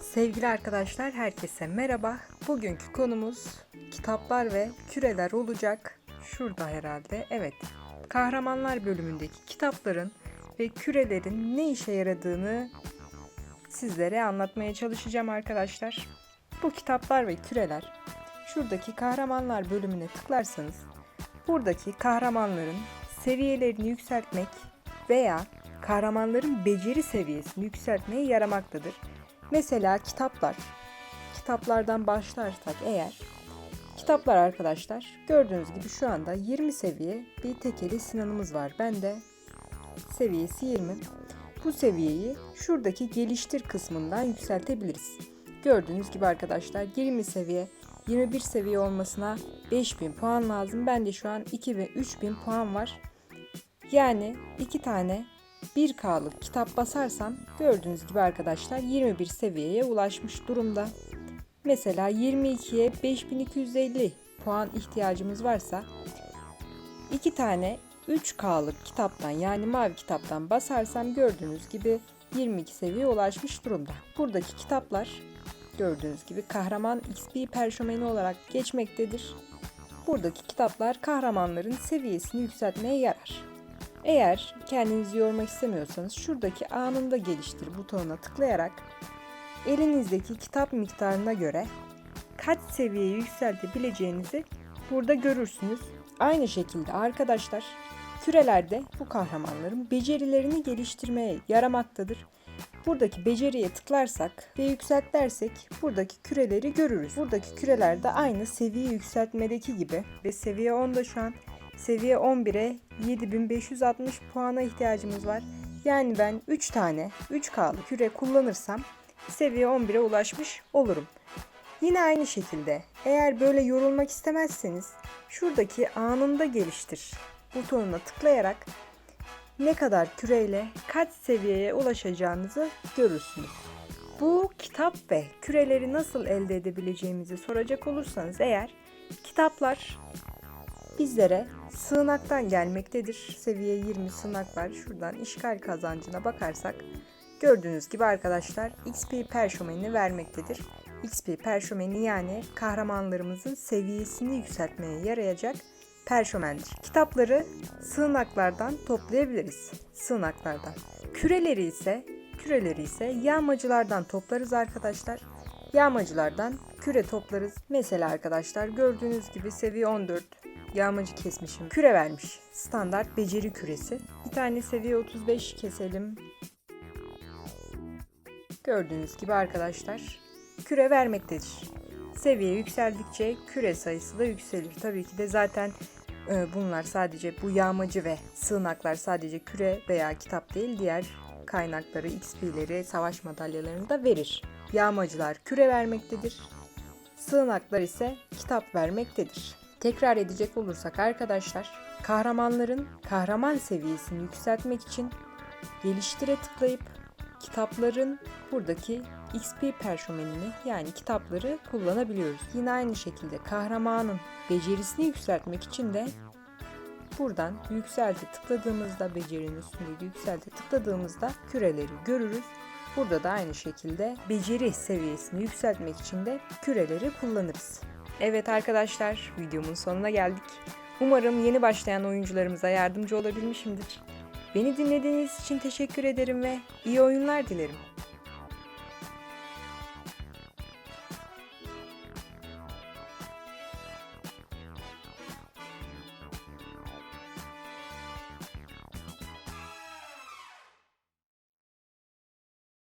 Sevgili arkadaşlar herkese merhaba. Bugünkü konumuz kitaplar ve küreler olacak. Şurada herhalde. Evet. Kahramanlar bölümündeki kitapların ve kürelerin ne işe yaradığını sizlere anlatmaya çalışacağım arkadaşlar. Bu kitaplar ve küreler şuradaki kahramanlar bölümüne tıklarsanız buradaki kahramanların seviyelerini yükseltmek veya kahramanların beceri seviyesini yükseltmeye yaramaktadır. Mesela kitaplar. Kitaplardan başlarsak eğer Kitaplar arkadaşlar gördüğünüz gibi şu anda 20 seviye bir tekeli Sinan'ımız var. Ben de seviyesi 20. Bu seviyeyi şuradaki geliştir kısmından yükseltebiliriz. Gördüğünüz gibi arkadaşlar 20 seviye 21 seviye olmasına 5000 puan lazım. Ben de şu an 2 ve 3000 puan var. Yani iki tane 1K'lık kitap basarsam gördüğünüz gibi arkadaşlar 21 seviyeye ulaşmış durumda. Mesela 22'ye 5250 puan ihtiyacımız varsa iki tane 3K'lık kitaptan yani mavi kitaptan basarsam gördüğünüz gibi 22 seviyeye ulaşmış durumda. Buradaki kitaplar gördüğünüz gibi kahraman XP perşomeni olarak geçmektedir. Buradaki kitaplar kahramanların seviyesini yükseltmeye yarar. Eğer kendinizi yormak istemiyorsanız şuradaki anında geliştir butonuna tıklayarak elinizdeki kitap miktarına göre kaç seviyeye yükseltebileceğinizi burada görürsünüz. Aynı şekilde arkadaşlar kürelerde bu kahramanların becerilerini geliştirmeye yaramaktadır. Buradaki beceriye tıklarsak ve yükselt dersek buradaki küreleri görürüz. Buradaki küreler de aynı seviye yükseltmedeki gibi ve seviye 10'da şu an seviye 11'e 7560 puana ihtiyacımız var. Yani ben 3 tane 3K'lı küre kullanırsam seviye 11'e ulaşmış olurum. Yine aynı şekilde eğer böyle yorulmak istemezseniz şuradaki anında geliştir butonuna tıklayarak ne kadar küreyle kaç seviyeye ulaşacağınızı görürsünüz. Bu kitap ve küreleri nasıl elde edebileceğimizi soracak olursanız eğer kitaplar bizlere sığınaktan gelmektedir. Seviye 20 sığınak var. Şuradan işgal kazancına bakarsak gördüğünüz gibi arkadaşlar XP perşomenini vermektedir. XP perşomeni yani kahramanlarımızın seviyesini yükseltmeye yarayacak perşomendir. Kitapları sığınaklardan toplayabiliriz. Sığınaklardan. Küreleri ise küreleri ise yağmacılardan toplarız arkadaşlar. Yağmacılardan küre toplarız. Mesela arkadaşlar gördüğünüz gibi seviye 14 yağmacı kesmişim. Küre vermiş. Standart beceri küresi. Bir tane seviye 35 keselim. Gördüğünüz gibi arkadaşlar küre vermektedir. Seviye yükseldikçe küre sayısı da yükselir. Tabii ki de zaten e, bunlar sadece bu yağmacı ve sığınaklar sadece küre veya kitap değil diğer kaynakları, XP'leri, savaş madalyalarını da verir. Yağmacılar küre vermektedir. Sığınaklar ise kitap vermektedir. Tekrar edecek olursak arkadaşlar, kahramanların kahraman seviyesini yükseltmek için geliştire tıklayıp kitapların buradaki XP perşomenini yani kitapları kullanabiliyoruz. Yine aynı şekilde kahramanın becerisini yükseltmek için de buradan yükselte tıkladığımızda becerinin üstündeki yükselte tıkladığımızda küreleri görürüz. Burada da aynı şekilde beceri seviyesini yükseltmek için de küreleri kullanırız. Evet arkadaşlar videomun sonuna geldik. Umarım yeni başlayan oyuncularımıza yardımcı olabilmişimdir. Beni dinlediğiniz için teşekkür ederim ve iyi oyunlar dilerim.